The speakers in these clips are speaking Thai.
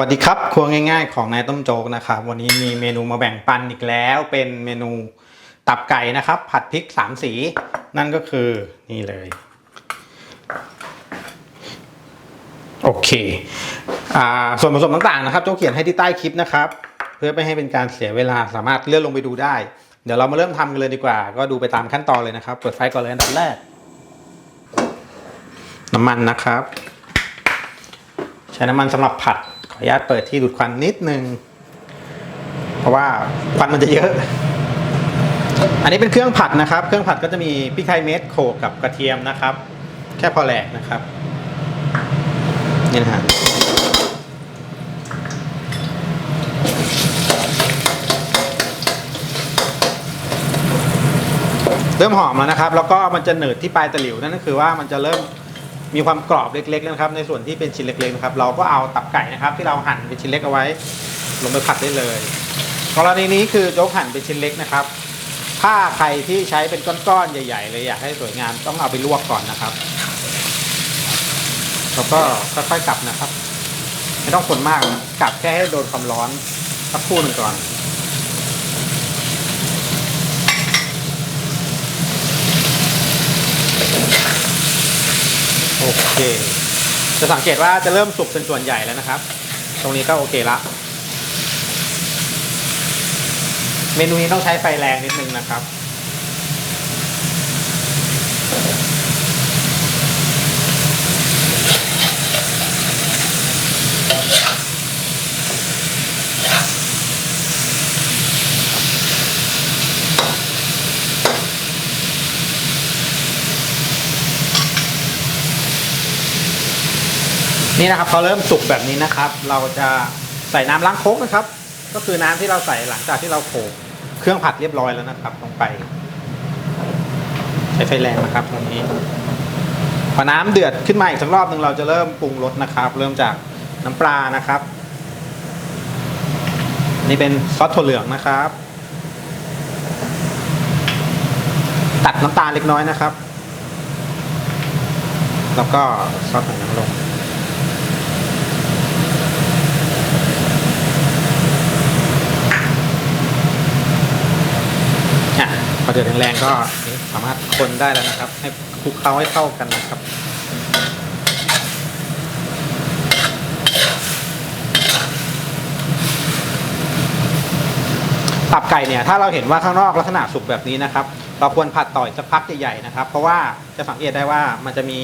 วัสดีครับ ครัวง่ายๆ ของนายต้มโจ๊กนะครับ วันนี้มีเมนูมาแบ่งปันอีกแล้ว เป็นเมนูตับไก่นะครับ ผัดพริกสามสี นั่นก็คือนี่เลย โอเคอ่าส่วนผสมต่างๆนะครับ โจ๊กเขียนให้ที่ใต้คลิปนะครับ เพื่อไม่ให้เป็นการเสียเวลาสามารถเลื่อนลงไปดูได้ เดี๋ยวเรามาเริ่มทำกันเลยดีกว่า ก็ดูไปตามขั้นตอนเลยนะครับ เปิดไฟก่อนเลยอันดับแรก น้ำมันนะครับ ใช้น้ำมันสำหรับผัด ออนุญาตเปิดที่ดูดควันนิดนึง เพราะว่าควันมันจะเยอะ อันนี้เป็นเครื่องผัดนะครับ เครื่องผัดก็จะมีพริกไทยเม็ดโขกกับกระเทียมนะครับ แค่พอแหลกนะครับ นี่นะฮะเริ่มหอมแล้วนะครับ แล้วก็มันจะหนืดที่ปลายตะหลิวนั่นก็คือว่ามันจะเริ่ม มีความกรอบเล็กๆนะครับ ในส่วนที่เป็นชิ้นเล็กๆนะครับ เราก็เอาตับไก่นะครับ ที่เราหั่นเป็นชิ้นเล็กเอาไว้ ลงไปผัดได้เลยกรณีนี้คือโจ๊กหั่นเป็นชิ้นเล็กนะครับ ถ้าใครที่ใช้เป็นก้อนๆใหญ่ ๆ เลยอยากให้สวยงามต้องเอาไปลวกก่อนนะครับแล้วก็ค่อยๆกลับนะครับ ไม่ต้องคนมากนะกลับแค่ให้โดนความร้อนสักครู่หนึ่งก่อน เค จะสังเกตว่าจะเริ่มสุกเป็นส่วนใหญ่แล้วนะครับ ตรงนี้ก็โอเคละ เมนูนี้ต้องใช้ไฟแรงนิดนึงนะครับ นี่นะครับพอเริ่มสุกแบบนี้นะครับ เราจะใส่น้ำล้างโคกนะครับ ก็คือน้ำที่เราใส่หลังจากที่เราโขลกเครื่องผัดเรียบร้อยแล้วนะครับ ลงไป ใช้ไฟแรงนะครับตรงนี้พอน้ำเดือดขึ้นมาอีกสักรอบหนึ่งเราจะเริ่มปรุงรสนะครับ เริ่มจากน้ำปลานะครับ นี่เป็นซอสถั่วเหลืองนะครับ ตัดน้ำตาลเล็กน้อยนะครับ แล้วก็ซอสหอยนางรม อะพอ เดือดแรงๆก็สามารถคนได้แล้วนะครับ ให้คลุกเคล้าให้เข้ากันนะครับตับไก่เนี่ยถ้าเราเห็นว่าข้างนอกลักษณะสุกแบบนี้นะครับ เราควรผัดต่อยสักพักใหญ่ๆนะครับ เพราะว่าจะสังเกตได้ว่ามันจะมี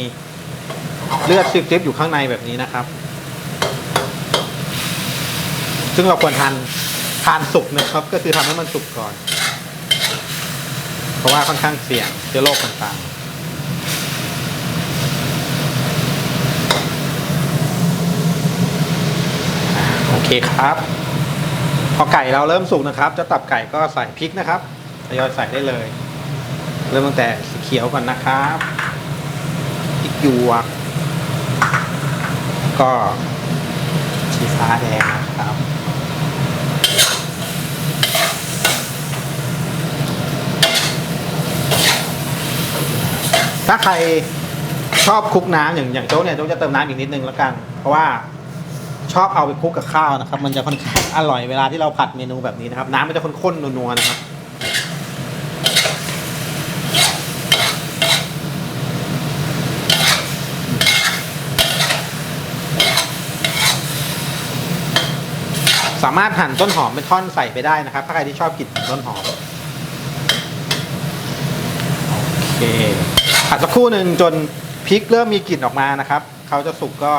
เลือดซิบๆอยู่ข้างในแบบนี้นะครับ ซึ่งเราควรทานทานสุกนะครับ ก็คือทำให้มันสุกก่อน เพราะว่าค่อนข้างเสี่ยงเชื้อโรคต่างๆโอเคครับ พอไก่เราเริ่มสุกนะครับ จะตับไก่ก็ใส่พริกนะครับทยอยใส่ได้เลย เริ่มตั้งแต่สีเขียวก่อนนะครับพริกหยวก ก็ชีฟ้าแดงนะครับ ถ้าใครชอบคลุกน้ำอย่างอย่างโจ๊กเนี่ยโจ๊กจะเติมน้ำอีกนิดนึงแล้วกัน เพราะว่าชอบเอาไปคลุกกับข้าวนะครับ มันจะค่อนข้างอร่อยเวลาที่เราผัดเมนูแบบนี้นะครับ น้ำมันจะข้นๆนัวๆนะครับ สามารถหั่นต้นหอมเป็นท่อนใส่ไปได้นะครับ ถ้าใครที่ชอบกลิ่นต้นหอม โอเค ผัดสักครู่หนึ่งจนพริกเริ่มมีกลิ่นออกมานะครับเขาจะสุกก็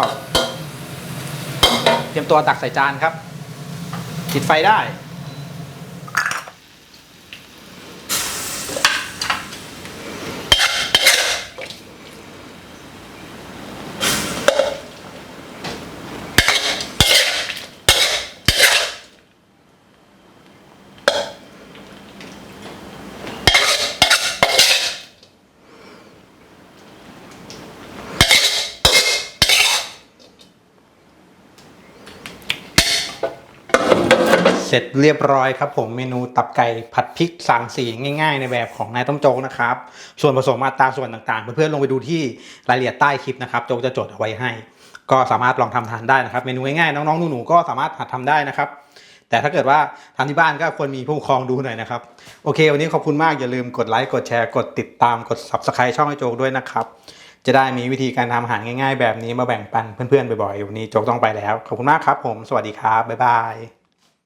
เตรียมตัวตักใส่จานครับปิดไฟได้ สร็จเรียบร้อยครับผมเมนูตับไก่ผัดพริกสามสีง่ายๆ ในแบบของนายต้มโจ๊กนะครับ ส่วนผสมอัตราส่วนต่างๆ เพื่อนๆลงไปดูที่รายละเอียดใต้คลิปนะครับโจ๊กจะจดเอาไว้ให้ ก็สามารถลองทำทานได้นะครับเมนูง่ายๆน้องๆหนูๆก็สามารถหัดทำได้นะครับ แต่ถ้าเกิดว่าทำที่บ้านก็ควรมีผู้ปกครองดูหน่อยนะครับโอเค วันนี้ขอบคุณมากอย่าลืมกดไลค์กดแชร์กดติดตามกด subscribe ช่องไอโจกด้วยนะครับจะได้มีวิธีการทำอาหารง่าย ๆ แบบนี้มาแบ่งปันเพื่อนๆบ่อยๆวันนี้โจกต้องไปแล้วขอบคุณมากครับ ผมสวัสดีครับบ๊ายบาย